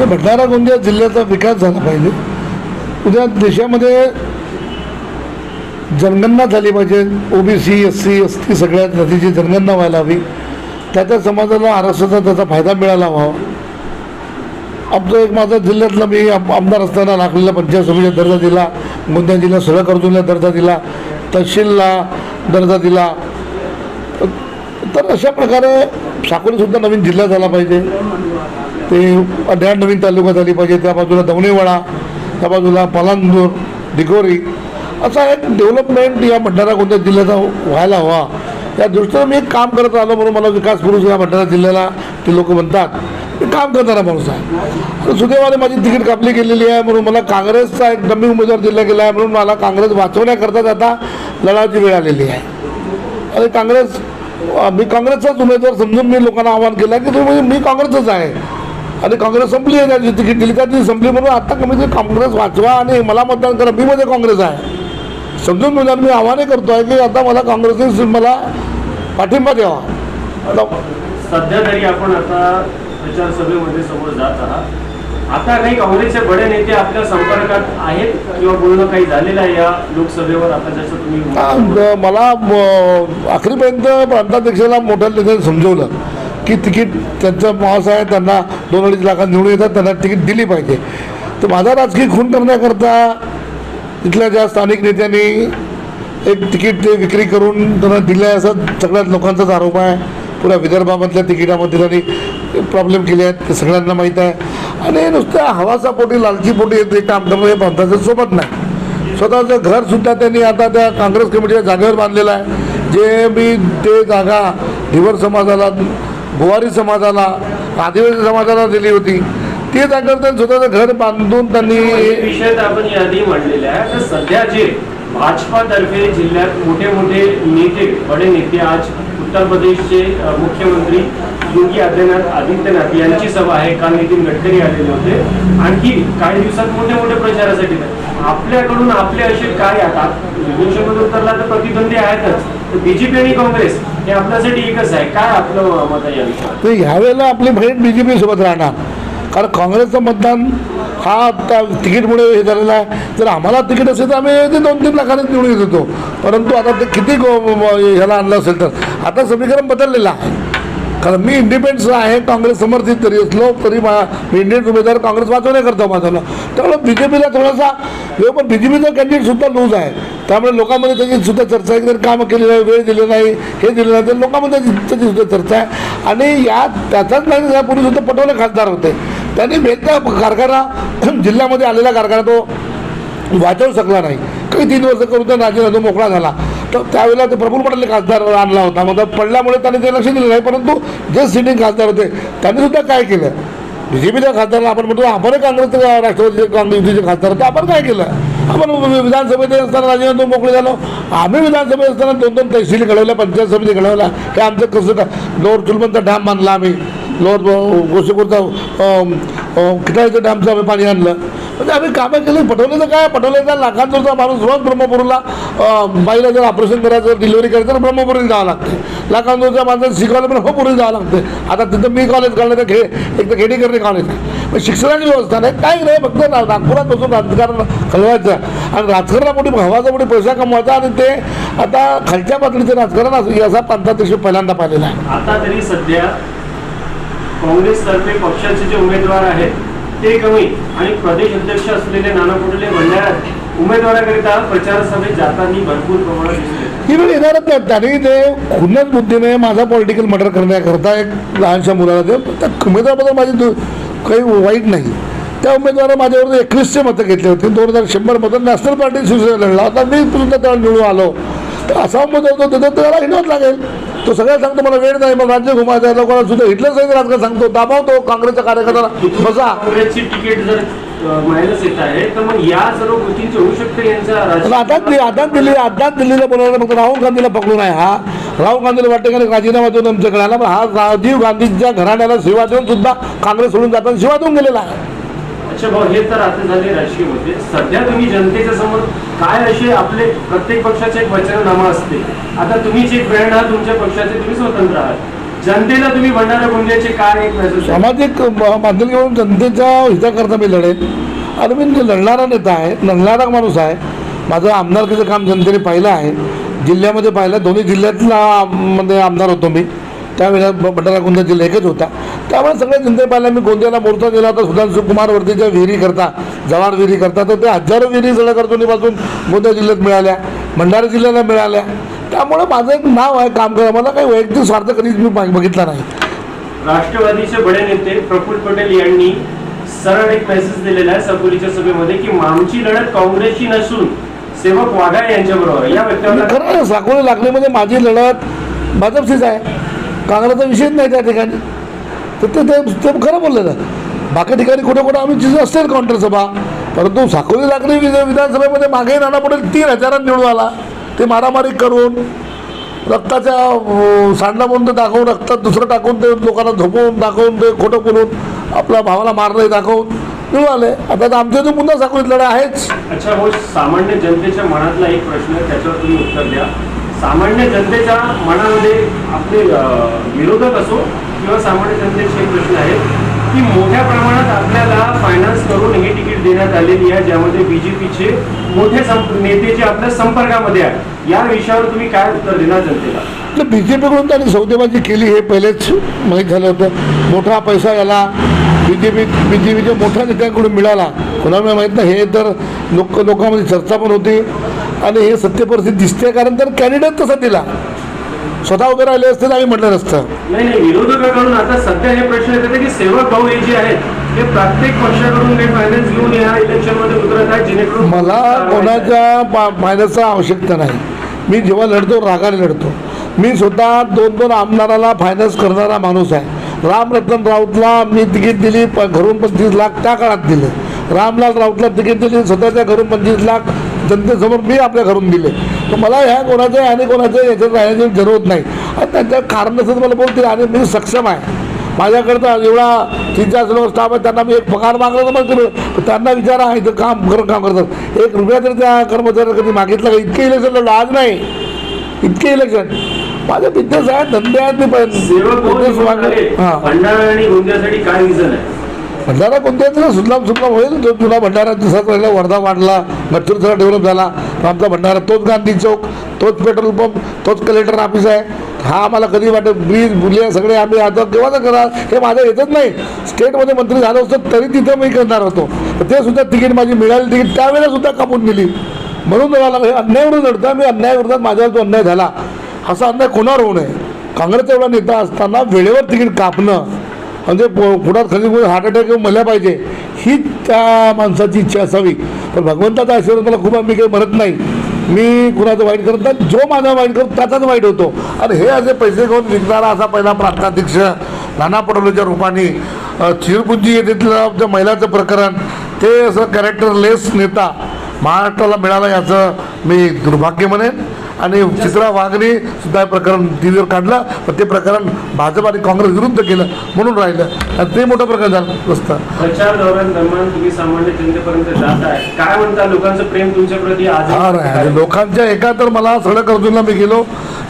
तर भंडारा गोंदिया जिल्ह्याचा विकास झाला पाहिजे. उद्या देशामध्ये जनगणना झाली पाहिजे. OBC S C S T सगळ्या जातीची जनगणना व्हायला हवी. त्या त्या समाजाला आरक्षणाचा त्याचा फायदा मिळाला व्हावा आमचं एक माझा जिल्ह्यातला मी आमदार असताना लागलेला पंचायत समितीला दर्जा दिला. गोंदिया जिल्ह्यात सडक अर्जुनला दर्जा दिला. तहसीलला दर्जा दिला. तर अशा प्रकारे साकोलीसुद्धा नवीन जिल्हा झाला पाहिजे. ते अड्याड नवीन तालुका झाली पाहिजे. त्या बाजूला दवणेवाडा त्या बाजूला पालांदूर डिगोरी असा एक डेव्हलपमेंट या भंडारा कोणत्या जिल्ह्याचा व्हायला हवा. या दृष्टीनं मी एक काम करत आलो म्हणून मला विकास पुरुष या भंडारा जिल्ह्याला ते लोक म्हणतात. मी काम करणारा माणूस आहे. तर सुदैवाने माझी तिकीट कापली गेलेली आहे म्हणून मला काँग्रेसचा एक डमी उमेदवार दिला गेला आहे म्हणून मला काँग्रेस वाचवण्याकरताच आता लढायची वेळ आलेली आहे. आणि काँग्रेस मी काँग्रेसचाच उमेदवार समजून मी लोकांना आवाहन केलं की तुम्ही म्हणजे मी काँग्रेसच आहे. आणि काँग्रेस संपली आहे त्याची तिकीट दिली का ती संपली म्हणून आता कमी ते काँग्रेस वाचवा आणि मला मतदान करा मी मध्ये काँग्रेस आहे. समजून म्हणजे मी आव्हाने करतो आहे की आता मला काँग्रेसने मला पाठिंबा द्यावा. सध्या तरी आपण आता प्रचार सभेमध्ये समोर जात आहात. आता काही काँग्रेसचे बडे नेते आपल्या संपर्कात आहेत किंवा बोलणं काही झालेलं आहे या लोकसभेवर? आता जसं तुम्ही मला म, अखेरीपर्यंत प्रांताध्यक्षाला मोठ्या नेत्याने समजवलं की तिकीट त्यांचं मास आहे त्यांना दोन अडीच लाखात निवडून येतात त्यांना तिकीट दिली पाहिजे. तर माझा राजकीय खून करण्याकरता तिथल्या ज्या स्थानिक नेत्यांनी एक तिकीट ते विक्री करून त्यांना दिलं आहे असं सगळ्याच लोकांचाच आरोप आहे. पुऱ्या विदर्भामधल्या तिकिटामध्ये त्यांनी प्रॉब्लेम केले आहेत ते सगळ्यांना माहीत आहे. आणि नुसत्या हवासा पोटी लालची पोटी येते ते काम करणं हे पंथाचं सोबत नाही. स्वतःचं घरसुद्धा त्यांनी आता त्या काँग्रेस कमिटीच्या जागेवर बांधलेलं आहे. जे मी ते जागा धिवर समाजाला गोवारी समाजाला आदिवासी समाजाला दिली होती ते जागा त्यांनी स्वतःचं घर बांधून त्यांनी आपण आहे. सध्या जे भाजपातर्फे जिल्ह्यात मोठे मोठे नेते बडे नेते आज उत्तर प्रदेशचे मुख्यमंत्री योगी आदित्यनाथ आदित्यनाथ यांची सभा आहे. काल नितीन गडकरी आलेले होते. आणखी काही दिवसात मोठ्या मोठ्या प्रचारासाठी आपल्याकडून आपले असे काय आता विभूषण तर प्रतिद्वंदी आहेतच. बीजेपी आणि काँग्रेस हे आपल्यासाठी एकच आहे. काय आपलं मत आहे या विषयावर? तर ह्यावेळेला आपली बहीण बीजेपी सोबत राहणार. कारण काँग्रेसचं मतदान हा आता तिकीटमुळे हे झालेला आहे. जर आम्हाला तिकीट असेल तर आम्ही ते दोन तीन लाखाने निवडून येत होतो. परंतु आता ते किती ह्याला आणलं असेल तर. आता समीकरण बदललेलं आहे. कारण मी इंडिपेंडन्स आहे काँग्रेस समर्थित तरी असलो तरी मा मी इंडियन उमेदवार काँग्रेस वाचवण्याकरता माझ्याला त्यामुळे बी जे पीला थोडासा हे पण बी जे पीचा कॅन्डिडेटसुद्धा लूज आहे. त्यामुळे लोकांमध्ये त्याची सुद्धा चर्चा आहे की त्यांनी कामं केली नाही वेळ दिली नाही हे दिलं नाही तर लोकांमध्ये त्याची सुद्धा चर्चा आहे. आणि या त्याचाच नाही यापूर्वी सुद्धा पटोले खासदार होते. त्यांनी मेलचा कारखाना जिल्ह्यामध्ये आलेला कारखाना तो वाचवू शकला नाही. काही तीन वर्ष करून तो राजीनामा मोकळा झाला. तर त्यावेळेला ते प्रफुल्ल पटेल खासदार आणला होता. मग पडल्यामुळे त्यांनी ते लक्ष दिलं नाही परंतु जे सिटिंग खासदार होते त्यांनी सुद्धा काय केलं? बी जे पीच्या खासदारला आपण म्हणतो आपण काँग्रेस राष्ट्रवादी काँग्रेस युतीचे खासदार होते आपण काय केलं? आपण विधानसभेत असताना राजीनामा मोकळे झालो. आम्ही विधानसभेत असताना दोन दोन तहसील घडवल्या पंचायत समिती घडवल्या. हे आमचं कसं का दोर चुलमनचा डॅम बांधला आम्ही. लोअर गोसेपूरचा किटाळीचं डॅमचं आम्ही पाणी आणलं. म्हणजे आम्ही कामं केली तर काय? पटवलेचा लाखांचा माणूस रोज ब्रह्मपूरला बाईला जर ऑपरेशन करायचं डिलिव्हरी करायचं तर ब्रह्मपुरीला जावं लागते. लाखांचा माणसं शिकवायला ब्रह्मपुरीला जावं लागते. आता तिथं मी कॉलेज काढलं तर खे एक तर खेडेकरणी कॉलेज मग शिक्षणाची व्यवस्था नाही. काही नाही फक्त ना- नागपुरात बसून राजकारण घालवायचं आणि राजकारणापोटी भावाचा पुढे पैसा कमवायचा आणि ते आता खालच्या पातळीचं राजकारण असं असा पंथाध्यक्ष पहिल्यांदा पाहिलेला आहे. आता तरी सध्या काँग्रेसतर्फे पक्षाचे जे उमेदवार आहेत ते कमी आणि प्रदेश अध्यक्ष असलेले नाना पटोले भंडाऱ्यात उमेदवाराकरिता प्रचार सभेत जाताना भरपूर प्रमाणात दिसले ही म्हणजे वेळ येणारच ते खुन्नस बुद्धीने माझा पॉलिटिकल मर्डर करण्याकरता एक लहानशा मुलाला ते त्या उमेदवाराबद्दल माझी काही वाईट नाही. त्या उमेदवारानं माझ्यावर एकवीसशे मतं घेतले होते. दोन हजार शंभर मतं नॅशनल पार्टी शिवसेना लढला होता मी सुद्धा त्याला निवडून आलो. तर असा उमेदवार तो त्याचा त्याला हिंडवत लागेल. तो सगळ्या सांगतो मला वेळ नाही मला राज्य घुमायचं आहे लोकांना सुद्धा हिटलर सहित राजकारण सांगतो. दाबावतो काँग्रेसच्या कार्यकर्त्याला बसा. तिकीट जर दिल्लीला फक्त राहुल गांधीला पकडून आहे हा. राहुल गांधीला वाटतं की राजीनामा देऊन आमच्याकडे आला पण हा राजीव गांधीच्या घराण्याला सेवा देऊन सुद्धा काँग्रेस सोडून जाताना सेवा देऊन गेलेला आहे. अच्छा भाऊ हे तर आता झाले राजकीय मुद्दे. सध्या तुम्ही जनतेच्या समोर काय असे आपले प्रत्येक पक्षाचे एक वचननामा असते? आता तुम्ही जे ब्रँड आहात तुमच्या पक्षाचे तुम्ही स्वतंत्र आहात. जनतेला तुम्ही भंडारा गोंदियाचे काय एक मेसेज सामाजिक म- माध्यम घेऊन जनतेच्या हिताकरता मी लढेन. आणि मी लढणारा नेता आहे लढणारा माणूस आहे माझं आमदारकीचं काम जनतेने पाहिलं आहे. जिल्ह्यामध्ये पाहिलं दोन्ही जिल्ह्यातला मध्ये आमदार होतो मी. त्यावेळेला भंडारा गोंदिया जिल्हा एकच होता. त्यामुळे सगळ्या जनते पाहिलं मी गोंदियाला मोर्चा दिला होता. सुधांशु कुमार वर्तीच्या विहिरी करता जवार विहिरी करता तर ते हजारो विहिरी सगळ्या करतोनीपासून गोंदिया जिल्ह्यात मिळाल्या. भंडारा जिल्ह्याला मिळाल्या. त्यामुळे माझं एक नाव आहे काम करा. मला काही वैयक्तिक स्वार्थ कधीच मी बघ- बघितला नाही. राष्ट्रवादीचे बडे नेते प्रफुल्ल पटेल यांनी सरळ एक मेसेज दिलेला आहे सपोलीच्या सभेमध्ये की आमची लढत काँग्रेसची नसून सेवक वाघाळे यांच्या बरोबर या व्यक्तीवर खरं आहे, साकोली लागणीमध्ये माझी लढत भाजपशीच आहे. काँग्रेसचा विषयच नाही त्या ठिकाणी. तर ते ते खरं बोललेलं बाकी ठिकाणी कुठे कुठे आम्ही जिथे असेल काउंटर सभा. परंतु साकोली लागणी विध- विधानसभेमध्ये मागे नाना पटेल तीन हजारात निवडून आला. ते मारामारी करून रक्ताच्या अं, सांडला म्हणून ते दाखवून रक्तात दुसरं टाकून ते लोकांना झोपवून दाखवून ते खोटं बोलून आपल्या भावाला मारलंय दाखवून निवडून आले. आता तर आमच्या इथून पुन्हा साकोलीत लढा आहेच. अच्छा हो सामान्य जनतेच्या मनातला एक प्रश्न आहे त्याच्यावर तुम्ही उत्तर द्या. सामान्य जनतेच्या मनामध्ये आपले विरोधक असो किंवा सामान्य जनतेचे एक प्रश्न आहेत की मोठ्या प्रमाणात आपल्याला फायनान्स करून ही तिकीट देण्यात आलेली आहे ज्यामध्ये बीजेपीचे मोठे नेते जे आपल्या संपर्कामध्ये आहेत या विषयावर तुम्ही काय उत्तर देणार जनतेला? तर बी जे पीकडून त्यांनी सौदेबाजी केली हे पहिलेच माहीत झालं होतं. मोठा पैसा याला B J P B J पीच्या मोठ्या नेत्यांकडून मिळाला. कोणाला माहीत नाही हे तर लोक लोकांमध्ये चर्चा पण होती. आणि हे सत्य परिस्थिती दिसते कारण तर कॅन्डिडेट तसा दिला. स्वतः उभे राहिले असते तर आम्ही म्हटलं नसतं. नाही नाही विरोधकाकडून आता सध्या हे प्रश्न येतात की सेवक भाऊ हे जे आहेत ते प्रत्येक पक्षाकडून काही फायनान्स घेऊन या इलेक्शनमध्ये उतरत आहेत जेणेकरून मला कोणाच्या फायद्याचा आवश्यकता नाही. मी जेव्हा लढतो रागाने लढतो. मी स्वतः दोन दोन आमदाराला फायनान्स करणारा माणूस आहे. रामरतन राऊतला मी तिकीट दिली घरून पंचवीस लाख त्या काळात दिलं. रामलाल राऊतला तिकीट दिली स्वतःच्या घरून पंचवीस लाख जनतेसमोर मी आपल्या घरून दिले. तर मला ह्या कोणाच्या आणि कोणाच्या याच्यात राहण्याची जरूरत नाही. आणि त्यांच्या कारण नसेल मला बोलते आणि मी सक्षम आहे. माझ्याकडे तर एवढा तीन चार जण स्टाफ आहे त्यांना मी एक पगार मागला तर मग त्यांना विचारा इथं काम करत काम करतात. एक रुपया तरी त्या कर्मचाऱ्याला कधी मागितलं का? इतके इलेक्शन लढलं आज नाही. इतके इलेक्शन माझे बिझनेस आहे धंदे आहेत मी पण. हां. काय रिझन आहे? भंडारा कोणत्या सुजलाम सुफलाम होईल? जो तुला भंडारा दिसत राहिला वर्धा वाढला गच्चूर सगळा डेव्हलप झाला. आमचा भंडारा तोच गांधी चौक तोच पेट्रोल पंप तोच कलेक्टर ऑफिस आहे. हा आम्हाला कधी वाटत ब्रिज बुले सगळे आम्ही आता केव्हा करा हे माझं येतच नाही. स्टेटमध्ये मंत्री झालो असतो तरी तिथं मी करणार होतो. तर ते सुद्धा तिकीट माझी मिळाली तिकीट त्यावेळेला सुद्धा कापून दिली. म्हणून मला हे अन्यायावरून लढतो मी अन्याय विरोधात माझ्यावर तो अन्याय झाला. असा अन्याय कोणावर होऊ नये? काँग्रेसचा एवढा नेता असताना वेळेवर तिकीट कापणं. म्हणजे पुढात खाली कोणी हार्ट अटॅक येऊन मरल्या पाहिजे. ही त्या माणसाची इच्छा असावी. पण भगवंताचा आशीर्वाद मला खूप मी काही म्हणत नाही. मी कुणाचं वाईट करत नाही. जो माझा वाईट करतो त्याचाच वाईट होतो. आणि हे असे पैसे घेऊन विकणारा असा पहिला प्रांताध्यक्ष नाना पटोलेच्या रूपाने चिरपुंजी येथील त्या महिलाचं प्रकरण ते असं कॅरेक्टरलेस नेता महाराष्ट्राला मिळालं याचं मी दुर्भाग्य म्हणेन. आणि चित्रा वाघने सुद्धा प्रकरण टीव्हीवर काढलं पण ते प्रकरण भाजप आणि काँग्रेस विरुद्ध केलं म्हणून राहिलं. आणि ते मोठं प्रकरण झालं प्रचार दौऱ्यान दरम्यान तुम्ही सामान्य जनतेपर्यंत जात आहे. काय म्हणता लोकांचं प्रेम आहे? लोकांच्या एका तर मला सगळं कर्जूनला मी गेलो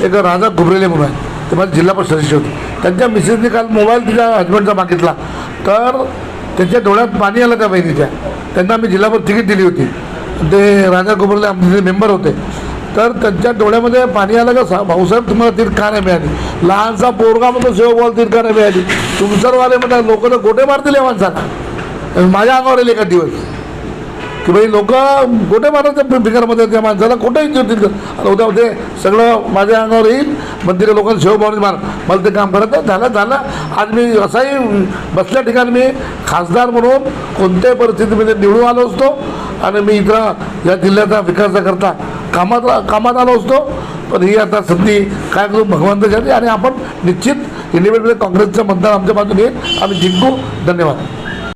एक राजा घुबरेले म्हणून आहे. ते माझे जिल्हा परिषद सदस्य होते. त्यांच्या मिसेसने काल मोबाईल तिच्या हजबंडचा मागितला. तर त्यांच्या डोळ्यात पाणी आलं त्या बहिणीच्या. त्यांना मी जिल्हाभर तिकीट दिली होती. ते राजा घुबरले आमचे मेंबर होते तर त्यांच्या डोळ्यामध्ये पाणी आलं का? सा- भाऊसाहेब तुम्हाला तीर का नाही मिळाली. लहानसा पोरगा म्हणतो सेवा बॉल का नाही मिळाली. तुमसरवाले म्हणतात लोक तर गोटे मारतील या माणसाला. माझ्या अंगावर येईल एका दिवस. की भाई लोक कुठे मारायचं फिकरमध्ये त्या माणसाला. कुठे होतील उद्या उद्या सगळं माझ्या अंगावर येईल. मंदिर लोकांना शिवभावनी मार. मला ते काम करत झालं झालं. आज मी असाही बसल्या ठिकाणी मी खासदार म्हणून कोणत्याही परिस्थितीमध्ये निवडून आलो असतो. आणि मी इथं या जिल्ह्याचा विकासाकरता कामात कामात आलो असतो पण ही आता संधी काय करू भगवंत झाली आणि आपण निश्चित इंडिपेंडेंट काँग्रेसचं मतदान आमच्या बाजूने. येईल आम्ही जिंकू. धन्यवाद.